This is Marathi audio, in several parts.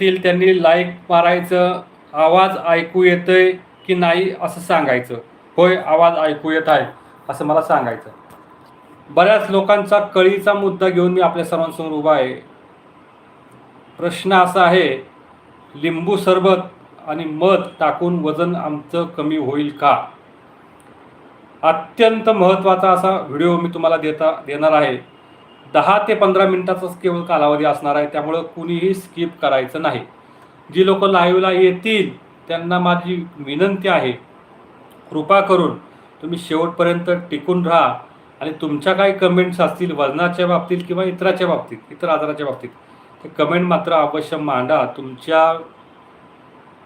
येतील त्यांनी लाईक मारायचं आवाज ऐकू येतोय की नाही असं सांगायचं. होय आवाज ऐकू येत आहे असं मला सांगायचं. बऱ्याच लोकांचा कळीचा मुद्दा घेऊन मी आपल्या सर्वांसमोर उभा आहे. प्रश्न असा आहे लिंबू सरबत आणि मध टाकून वजन आमचं कमी होईल का? अत्यंत महत्त्वाचा असा व्हिडिओ मी तुम्हाला देता देणार आहे. दहा ते पंधरा मिनिटाचाच केवळ कालावधी असणार आहे त्यामुळं कुणीही स्किप करायचं नाही. जी लोक लाईव्हला येतील त्यांना माझी विनंती आहे कृपा करून तुम्ही शेवटपर्यंत टिकून राहा आणि तुमच्या काही कमेंट्स असतील वजनाच्या बाबतीत किंवा इतराच्या बाबतीत इतर आजाराच्या बाबतीत ते कमेंट मात्र अवश्य मांडा. तुमच्या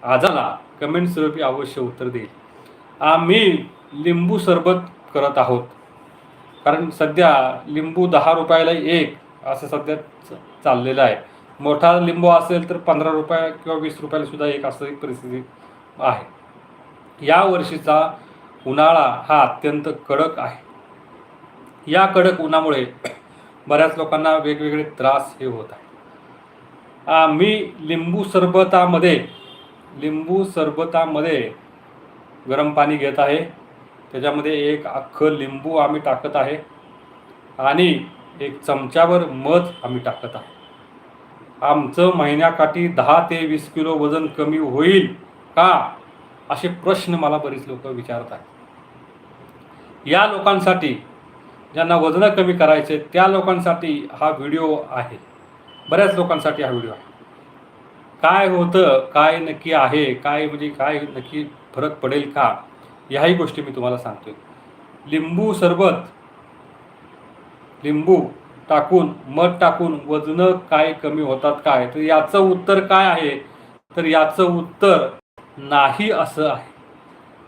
आजाराला कमेंट स्वरूपी अवश्य उत्तर देईल. आम्ही लिंबू सरबत करत आहोत. कारण सध्या लिंबू दहा रुपयाला एक असं सध्या च- चाललेलं आहे. मोठा लिंबू असेल तर पंधरा रुपये किंवा वीस रुपयाला सुद्धा एक असं एक परिस्थिती आहे. या वर्षीचा उन्हाळा हा अत्यंत कडक आहे. या कडक उन्हामुळे बऱ्याच लोकांना वेगवेगळे त्रास हे होत आहे मी लिंबू सरबतामध्ये लिंबू सरबतामध्ये गरम पाणी घेत आहे. त्याच्यामध्ये एक अख्खं लिंबू आम्ही टाकत आहे आणि एक चमच्यावर मध आम्ही टाकत आहे. आमचं महिन्याकाठी दहा ते वीस किलो वजन कमी होईल का? असे प्रश्न मला बरीच लोक विचारत आहेत. या लोकांसाठी ज्यांना वजनं कमी करायचे त्या लोकांसाठी हा व्हिडिओ आहे. बऱ्याच लोकांसाठी हा व्हिडिओ आहे. काय होतं काय नक्की आहे काय म्हणजे काय नक्की फरक पडेल का? ह्याही गोष्टी मी तुम्हाला सांगतोय. लिंबू सरबत लिंबू टाकून मध टाकून वजन काय कमी होतात काय? तर याचं उत्तर काय आहे? तर याचं उत्तर नाही असं आहे.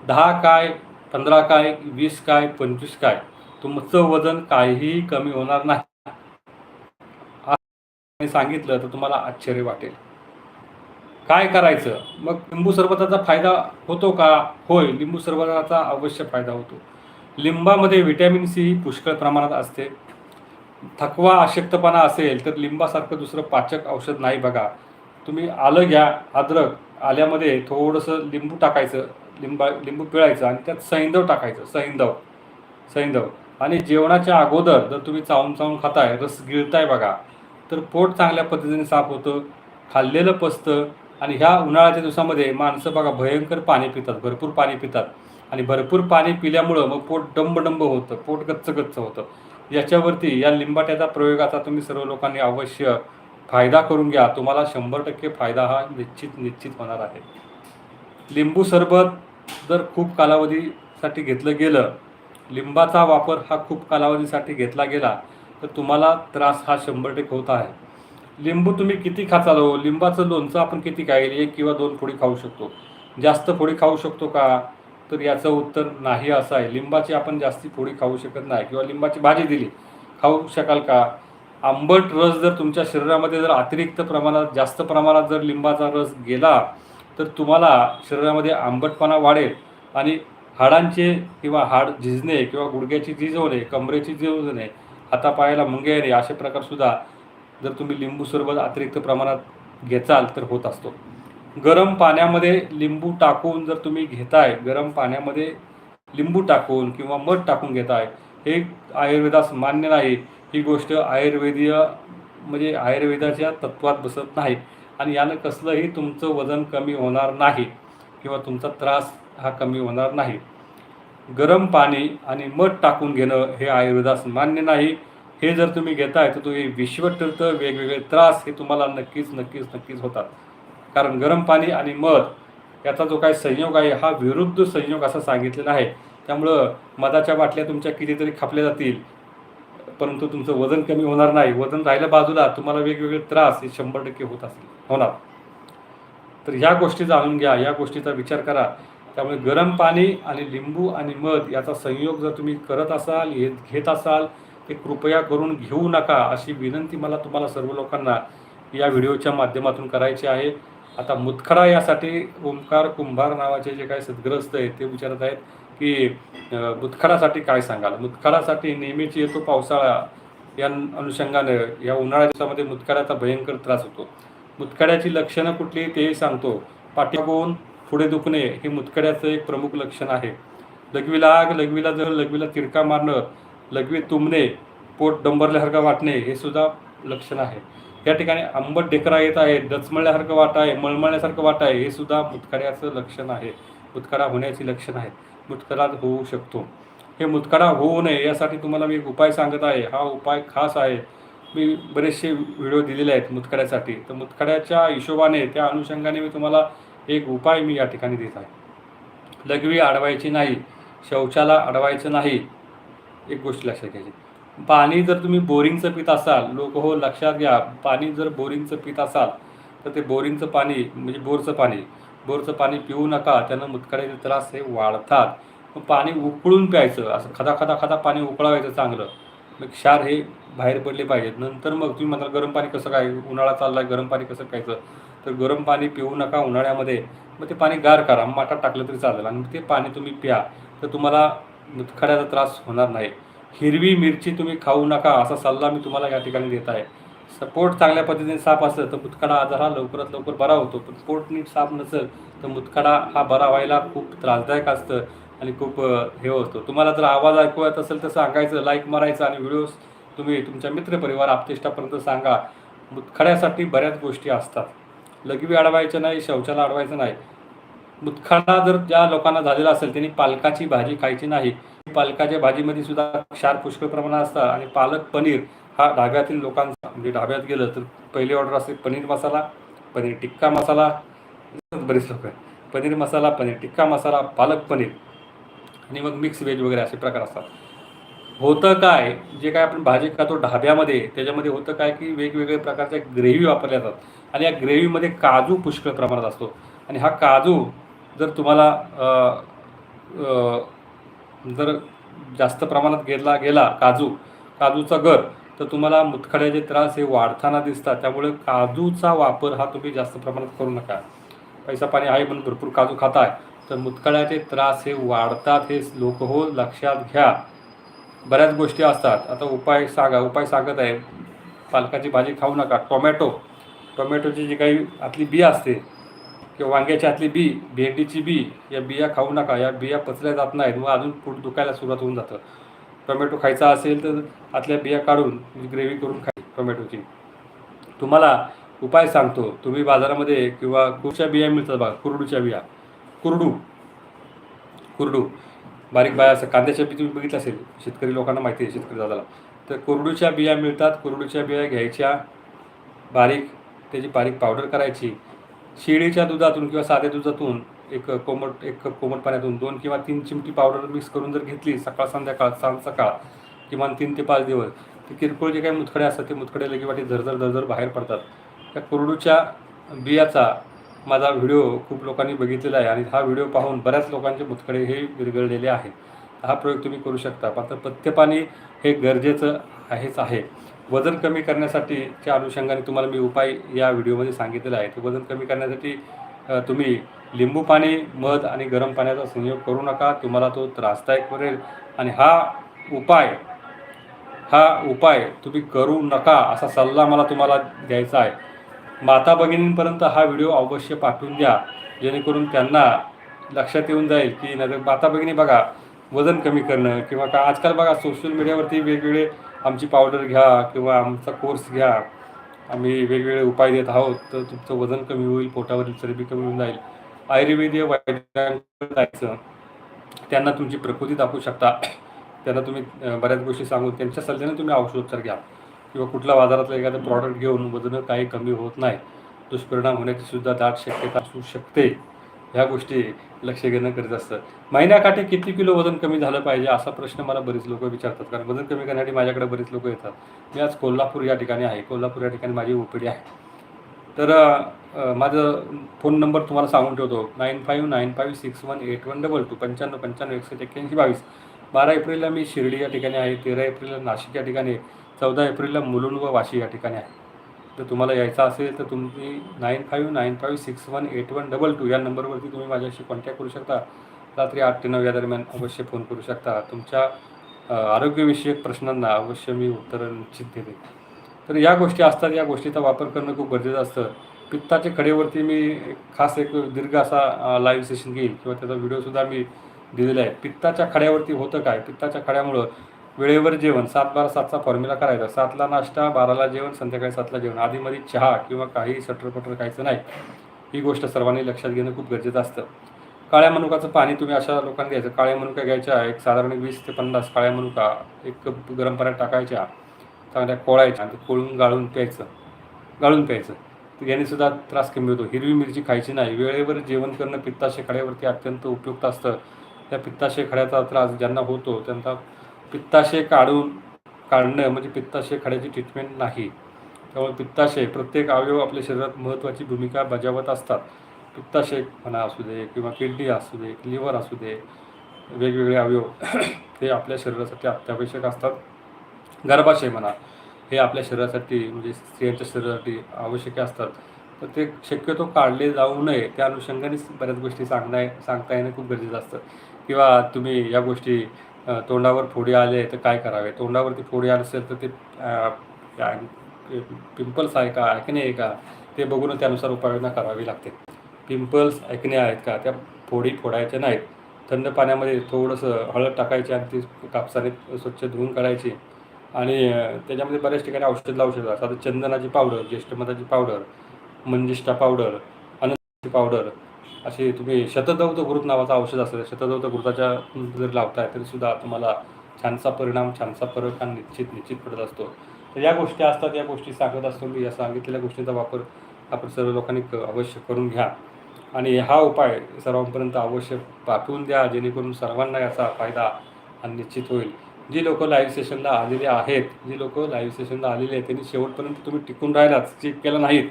दहा काय पंधरा काय वीस काय पंचवीस काय? तुमचं वजन काहीही कमी होणार नाही. सांगितलं तर तुम्हाला आश्चर्य वाटेल. काय करायचं? मग लिंबू सरबताचा फायदा होतो का? होय लिंबू सरबताचा अवश्य फायदा होतो. लिंबामध्ये व्हिटॅमिन सी ही पुष्कळ प्रमाणात असते. थकवा अशक्तपणा असेल तर लिंबासारखं दुसरं पाचक औषध नाही बघा. तुम्ही आलं घ्या अद्रक आल्यामध्ये थोडंसं लिंबू टाकायचं लिंबा लिंबू पिळायचं आणि त्यात सैंदव टाकायचं सैंदव सैंदव. आणि जेवणाच्या अगोदर जर तुम्ही चावून चावून खाताय रस गिळताय बघा तर पोट चांगल्या पद्धतीने साफ होतं खाल्लेलं पचतं आणि ह्या उन्हाळ्याच्या दिवसामध्ये माणसं बघा भयंकर पाणी पितात भरपूर पाणी पितात. आणि भरपूर पाणी पिल्यामुळं मग पोट डंब डंब होतं पोट गच्च गच्च होतं. याच्यावरती या लिंबाट्याचा प्रयोगाचा तुम्ही सर्व लोकांनी अवश्य फायदा करून घ्या. तुम्हाला शंभर टक्के फायदा हा निश्चित निश्चित होणार आहे. लिंबू सरबत जर खूप कालावधीसाठी घेतलं गेलं लिंबाचा वापर हा खूप कालावधीसाठी घेतला गेला तर तुम्हाला त्रास हा शंभर टक्के होत आहे. लिंबू तुम्ही किती खाचाल हो लिंबाचं लोणचं आपण किती खाईल? एक किंवा दोन फोडी खाऊ शकतो. जास्त फोडी खाऊ शकतो का? तर याचं उत्तर नाही असं आहे. लिंबाची आपण जास्ती फोडी खाऊ शकत नाही. किंवा लिंबाची भाजी दिली खाऊ शकाल का? आंबट रस जर तुमच्या शरीरामध्ये जर अतिरिक्त प्रमाणात जास्त प्रमाणात जर लिंबाचा रस गेला तर तुम्हाला शरीरामध्ये आंबटपणा वाढेल आणि हाडांचे किंवा हाड झिजणे किंवा गुडघ्याची झीज होणे कमरेची झीज होणे हातापायाला मुंगे येणे असे प्रकारसुद्धा जर तुम्ही लिंबू सरबत अतिरिक्त प्रमाणात घेचाल तर होत असतो. गरम पाण्यामध्ये लिंबू टाकून जर तुम्ही घेताय गरम पाण्यामध्ये लिंबू टाकून किंवा मध टाकून घेताय हे आयुर्वेदास मान्य नाही. ही गोष्ट आयुर्वेदीय म्हणजे आयुर्वेदाच्या तत्वात बसत नाही आणि यानं कसलंही तुमचं वजन कमी होणार नाही किंवा तुमचा त्रास हा कमी होणार नाही. गरम पाणी आणि मध टाकून घेणं हे आयुर्वेदास मान्य नाही. हे जर तुम्ही घेताय तर तुम्ही विश्वतीर्थ वेगवेगळे त्रास हे तुम्हाला नक्कीच नक्कीच नक्कीच होतात. कारण गरम पाणी आणि मध याचा जो काही संयोग आहे हा विरुद्ध संयोग असा सांगितलेला आहे. त्यामुळं मधाच्या बाटल्या तुमच्या कितीतरी खापल्या जातील परंतु तुमचं वजन कमी होणार नाही. वजन राहिलं बाजूला तुम्हाला वेगवेगळे त्रास हे शंभर टक्के होत असतील होणार. तर ह्या गोष्टी जाणून घ्या या गोष्टीचा विचार करा. त्यामुळे गरम पाणी आणि लिंबू आणि मध याचा संयोग जर तुम्ही करत असाल घेत असाल ते कृपया करून घेऊ नका अशी विनंती मला तुम्हाला सर्व लोकांना या व्हिडिओच्या माध्यमातून करायची आहे. आता मुतखडा यासाठी ओंकार कुंभार नावाचे जे काही सद्ग्रस्त आहेत ते विचारत आहेत की मुतखडासाठी काय सांगाल? मुतखडासाठी नेहमीच येतो पावसाळा या अनुषंगानं या उन्हाळ्या दिवसामध्ये मुतखड्याचा भयंकर त्रास होतो. मुतखड्याची लक्षणं कुठली तेही सांगतो. पाठीमागून पुढे दुखणे हे मुतखड्याचं एक प्रमुख लक्षण आहे. लघवीला आग लघवीला जर लघवीला तिरका मारणं लघवी तुंबणे पोट डंबरल्यासारखं वाटणे हे सुद्धा लक्षण आहे. या ठिकाणी आंबट ढेकरा येत आहे दचमळल्यासारखं वाट आहे मळमळण्यासारखं वाट आहे हे सुद्धा मुतखड्याचं लक्षण आहे. मुतखडा होण्याची लक्षण आहे मुतखडा होऊ शकतो. हे मुतखडा होऊ नये यासाठी तुम्हाला मी एक उपाय सांगत आहे. हा उपाय खास आहे. मी बरेचसे व्हिडिओ दिलेले आहेत मुतखड्यासाठी. तर मुतखड्याच्या हिशोबाने त्या अनुषंगाने मी तुम्हाला एक उपाय मी या ठिकाणी देत आहे. लघवी अडवायची नाही शौचाला अडवायचं नाही. एक गोष्ट लक्षात घ्यायची. पाणी जर तुम्ही बोरिंगचं पित असाल लोक हो लक्षात घ्या पाणी जर बोरिंगचं पित असाल तर ते बोरिंगचं पाणी म्हणजे बोरचं पाणी बोरचं पाणी पिऊ नका त्यानं मुतखड्याचे त्रास हे वाढतात. मग पाणी उकळून प्यायचं असं खदा खदा खदा पाणी उकळावायचं चांगलं. मग क्षार हे बाहेर पडले पाहिजेत. नंतर मग तुम्ही म्हणता गरम पाणी कसं काय? उन्हाळा चालला आहे गरम पाणी कसं प्यायचं? तर गरम पाणी पिऊ नका उन्हाळ्यामध्ये. मग ते पाणी गार करा माठात टाकलं तरी चालेल. आणि ते पाणी तुम्ही प्या. तर तुम्हाला मुतखड्याचा त्रास होणार नाही. हिरवी मिरची तुम्ही खाऊ नका असा सल्ला मी तुम्हाला या ठिकाणी देत आहे. पोट चांगल्या पद्धतीने साफ असलं तर मुतखडा आजार हा लवकरात लवकर बरा होतो. पण पोट नीट साफ नसेल तर मुतखडा हा बरा व्हायला खूप त्रासदायक असतं आणि खूप हे होतं. तुम्हाला जर आवाज ऐकू येत असेल तर सांगायचं लाईक मारायचं आणि व्हिडिओ तुम्ही तुमच्या मित्रपरिवार आपतेष्टापर्यंत सांगा. मुतखड्यासाठी बऱ्याच गोष्टी असतात. लघवी अडवायचं नाही शौचाला अडवायचं नाही. मुतखडा जर ज्या लोकांना झालेला असेल त्यांनी पालकाची भाजी खायची नाही. पालकाच्या भाजीमध्ये सुद्धा क्षार पुष्कळ प्रमाणात असतात आणि पालक पनीर हा ढाब्यातील लोकांचा म्हणजे ढाब्यात गेलं तर पहिली ऑर्डर असते पनीर मसाला पनीर टिक्का मसाला बरेच लोक आहेत. पनीर मसाला पनीर टिक्का मसाला पालक पनीर आणि मग मिक्स व्हेज वगैरे असे प्रकार असतात. होतं काय? जे काय आपण भाजी खातो ढाब्यामध्ये त्याच्यामध्ये होतं काय की वेगवेगळ्या प्रकारच्या ग्रेव्ही वापरल्या जातात. आणि या ग्रेव्हीमध्ये काजू पुष्कळ प्रमाणात असतो. आणि हा काजू जर तुम्हाला जर जास्त प्रमाणात घेतला गेला काजू काजूचा गर तर तुम्हाला मुतखड्याचे त्रास हे वाढताना दिसतात. त्यामुळे काजूचा वापर हा तुम्ही जास्त प्रमाणात करू नका. पैसा पाणी आहे म्हणून भरपूर काजू खाताय तर मुतखड्याचे त्रास हे वाढतात हे लोक हो लक्षात घ्या. बऱ्याच गोष्टी असतात. आता उपाय सांगा उपाय सांगत आहे. पालकाची भाजी खाऊ नका. टोमॅटो टोमॅटोची जी काही आतली बी असते किंवा वांग्याची आतली बी भेंडीची बी या बिया खाऊ नका. या बिया पचल्या जात नाहीत मग अजून पोट दुखायला सुरुवात होऊन जातं. टोमॅटो खायचा असेल तर आतल्या बिया काढून ग्रेव्ही करून खाय टोमॅटोची. तुम्हाला उपाय सांगतो. तुम्ही बाजारामध्ये किंवा कुरच्या बिया मिळतात बघा कुरडूच्या बिया. कुरडू. कुरडू. बारीक बाया असं कांद्याच्या बी तुम्ही बघितलं असेल शेतकरी लोकांना माहिती आहे शेतकरी दादाला. तर कुरडूच्या बिया मिळतात. कुरडूच्या बिया घ्यायच्या. बारीक त्याची बारीक पावडर करायची. शिळीच्या दुधातून किंवा साध्या दुधातून एक कोमट एक कोमट पाण्यातून दोन किंवा तीन चिमटी पावडर मिक्स करून जर घेतली सकाळ संध्याकाळ सांज सकाळ किमान तीन ते पाच दिवस ते किरकोळ जे काही मुतखडे असतात ते मुतखडे लगेवाटी झरझर झरझर बाहेर पडतात. त्या कोरडूच्या बियाचा माझा व्हिडिओ खूप लोकांनी बघितलेला आहे आणि हा व्हिडिओ पाहून बऱ्याच लोकांचे मुतखडे हे विरघळलेले आहेत. हा प्रयोग तुम्ही करू शकता. मात्र पथ्यपाणी हे गरजेचं आहेच आहे. वजन कमी करण्यासाठीच्या अनुषंगाने तुम्हाला मी उपाय या व्हिडिओमध्ये सांगितलेला आहे. ते वजन कमी करण्यासाठी तुम्ही लिंबू पाणी मध आणि गरम पाण्याचा संयोग करू नका. तुम्हाला तो त्रासदायक पडेल. आणि हा उपाय हा उपाय तुम्ही करू नका असा सल्ला मला तुम्हाला द्यायचा आहे. माता भगिनींपर्यंत हा व्हिडिओ अवश्य पाठवून द्या. जेणेकरून त्यांना लक्षात येऊन जाईल की नाही माता भगिनी बघा वजन कमी करणं किंवा का आजकाल बघा सोशल मीडियावरती वेगवेगळे आमची पावडर घ्या किंवा आमचा कोर्स घ्या. आम्ही वेगवेगळे उपाय देत आहोत. तर तुमचं वजन कमी होईल पोटावरील चरबी कमी होऊन जाईल. आयुर्वेदीय वैद्यांकडे जायचं. त्यांना तुमची प्रकृती दाखवू शकता. त्यांना तुम्ही बऱ्याच गोष्टी सांगून त्यांच्या सल्ल्याने तुम्ही औषधोपचार घ्या. किंवा कुठल्या बाजारातलं एखादं प्रॉडक्ट घेऊन वजनं काही कमी होत नाही. दुष्परिणाम होण्याची सुद्धा दाट शक्यता असू शकते. ह्या गोष्टी लक्ष घेणं गरजेचं असतं. महिन्याकाठी किती किलो वजन कमी झालं पाहिजे असा प्रश्न मला बरेच लोक विचारतात. कारण वजन कमी करण्यासाठी माझ्याकडे बरेच लोक येतात. मी आज कोल्हापूर या ठिकाणी आहे. कोल्हापूर या ठिकाणी माझी ओपीडी आहे. तर माझं फोन नंबर तुम्हाला सांगून ठेवतो. Nine five nine five six one eight one double two पंच्याण्णव पंच्याण्णव एकशे एक्क्याऐंशी बावीस. बारा एप्रिलला मी शिर्डी या ठिकाणी आहे. तेरा एप्रिलला नाशिक या ठिकाणी आहे. चौदा एप्रिलला मुलुंड व वाशी या ठिकाणी आहे. तर तुम्हाला यायचं असेल तर तुम्ही nine five nine five six one eight one double two या नंबरवरती तुम्ही माझ्याशी कॉन्टॅक्ट करू शकता. रात्री आठ ते नऊ या दरम्यान अवश्य फोन करू शकता. तुमच्या आरोग्यविषयक प्रश्नांना अवश्य मी उत्तर निश्चित देते. तर या गोष्टी असतात. या गोष्टीचा वापर करणं खूप गरजेचं असतं. पित्ताच्या खडेवरती मी खास एक दीर्घ असा लाईव्ह सेशन घेईल किंवा त्याचा व्हिडिओसुद्धा मी दिलेला आहे. पित्ताच्या खड्यावरती होतं काय? पित्ताच्या खड्यामुळं वेळेवर जेवण सात बारा सातचा फॉर्म्युला करायचा. सातला नाश्ता बाराला जेवण संध्याकाळी सातला जेवण. आधीमध्ये चहा किंवा काही सटरपटर खायचं नाही. ही गोष्ट सर्वांनी लक्षात घेणं खूप गरजेचं असतं. काळ्या मनुकाचं पाणी तुम्ही अशा लोकांना द्यायचं काळ्या मनुका घ्यायच्या एक साधारण वीस ते पन्नास काळ्या मनुका एक कप गरम पाण्यात टाकायच्या चांगल्या कोळायच्या आणि ते कोळून गाळून प्यायचं. गाळून प्यायचं. यानेसुद्धा याने सुद्धा त्रास कमी होतो. हिरवी मिरची खायची नाही. वेळेवर जेवण करणं पित्ताशय खड्यावरती अत्यंत उपयुक्त असतं. त्या पित्ताशय खड्याचा त्रास ज्यांना होतो त्यांना पित्ताशय काढून काढणं म्हणजे पित्ताशय खड्याची ट्रीटमेंट नाही. त्यामुळे पित्ताशय प्रत्येक अवयव आपल्या शरीरात महत्त्वाची भूमिका बजावत असतात. पित्ताशय म्हणा असू दे किंवा किडनी असू दे लिव्हर असू दे वेगवेगळे अवयव ते आपल्या शरीरासाठी अत्यावश्यक असतात. गर्भाशय म्हणा हे आपल्या शरीरासाठी म्हणजे स्त्रियांच्या शरीरासाठी आवश्यक असतात. तर ते शक्यतो काढले जाऊ नये. त्या अनुषंगानेच बऱ्याच गोष्टी सांगणं सांगता येणं खूप गरजेचं असतं. किंवा तुम्ही या गोष्टी तोंडावर फोडी आले तर काय करावे? तोंडावरती फोडी आले असेल तर ते पिंपल्स आहे का ऐकणे आहे का? ते बघून त्यानुसार उपाययोजना करावी लागते. पिंपल्स ऐकणे आहेत का? त्या फोडी फोडायच्या नाहीत. थंड पाण्यामध्ये थोडंसं हळद टाकायची आणि ती कापसाने स्वच्छ धुवून काढायची. आणि त्याच्यामध्ये बऱ्याच ठिकाणी औषध लावू शकतात. आता चंदनाची पावडर ज्येष्ठमधाची पावडर मंजिष्ठा पावडर अनंताची पावडर असे तुम्ही शतदौत घृत नावाचं औषध असतं शतदौत घृताच्या जर लावताय तरीसुद्धा तुम्हाला छानसा परिणाम छानसा फरक हा निश्चित निश्चित पडत असतो. तर या गोष्टी असतात या गोष्टी सांगत असतो मी या सांगितलेल्या गोष्टींचा वापर आपण सर्व लोकांनी क- अवश्य करून घ्या. आणि हा उपाय सर्वांपर्यंत अवश्य पाठवून द्या जेणेकरून सर्वांना याचा फायदा निश्चित होईल. जी लोक लाईव्ह सेशनला आलेले आहेत जी लोक लाईव्ह सेशनला आलेले आहेत त्यांनी शेवटपर्यंत तुम्ही टिकून राहिलात चेक केलं नाहीत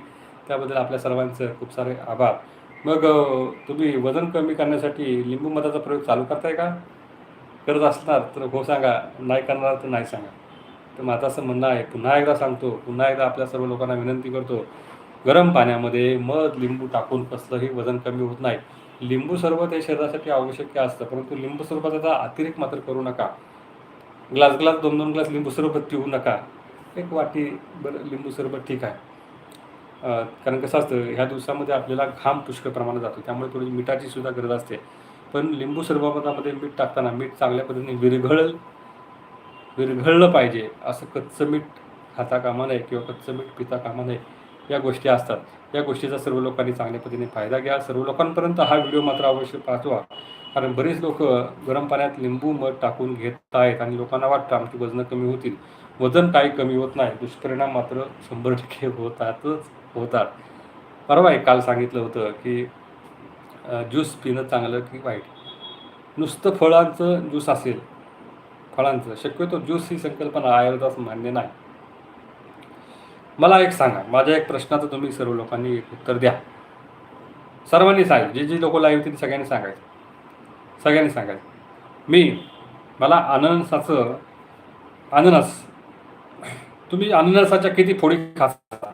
त्याबद्दल आपल्या सर्वांचं खूप सारे आभार. मग तुम्ही वजन कमी करण्यासाठी लिंबू मधाचा प्रयोग चालू करताय का? करत असणार तर हो सांगा नाही करणार तर नाही सांगा. तर माझं असं म्हणणं आहे पुन्हा एकदा सांगतो पुन्हा एकदा आपल्या सर्व लोकांना विनंती करतो गरम पाण्यामध्ये मध लिंबू टाकून कसलंही वजन कमी होत नाही. लिंबू सरबत हे शरीरासाठी आवश्यक असतं परंतु लिंबू सरबताचा अतिरेक मात्र करू नका. ग्लास ग्लास दोन दोन ग्लास लिंबू सरबत पिऊ नका. एक वाटी बरं लिंबू सरबत ठीक आहे. कारण कसं असतं ह्या दिवसामध्ये आपल्याला घाम पुष्कळ प्रमाणात जातो त्यामुळे थोडी मिठाची सुद्धा गरज असते. पण लिंबू सरबतामध्ये मीठ टाकताना मीठ चांगल्या पद्धतीने विरघळ विरघळलं पाहिजे असं कच्चं मीठ खाता कामा नये किंवा कच्चं मीठ पिता कामा नये या गोष्टी असतात. या गोष्टीचा सर्व लोकांनी चांगल्या पद्धतीने फायदा घ्या. सर्व लोकांपर्यंत हा व्हिडिओ मात्र अवश्य पाठवा. कारण बरेच लोक गरम पाण्यात लिंबू मध टाकून घेत आहेत आणि लोकांना वाटतं आमची वजनं कमी होतील. वजन काही कमी होत नाही. दुष्परिणाम मात्र शंभर टक्के होतातच. होतात. परवा आहे काल सांगितलं होतं की ज्यूस पिणं चांगलं की वाईट? नुसतं फळांचं ज्यूस असेल फळांचं शक्यतो ज्यूस ही संकल्पना आयुर्वेदास मान्य नाही. मला एक सांगा माझ्या एक प्रश्नाचं तुम्ही सर्व लोकांनी एक उत्तर द्या. सर्वांनी सांगा जे जे लोक लाईव्ह होतील सगळ्यांनी सांगायचं. सगळ्यांनी सांगायचं. मी मला अननसाचं अननस तुम्ही अननसाच्या किती फोडी खाता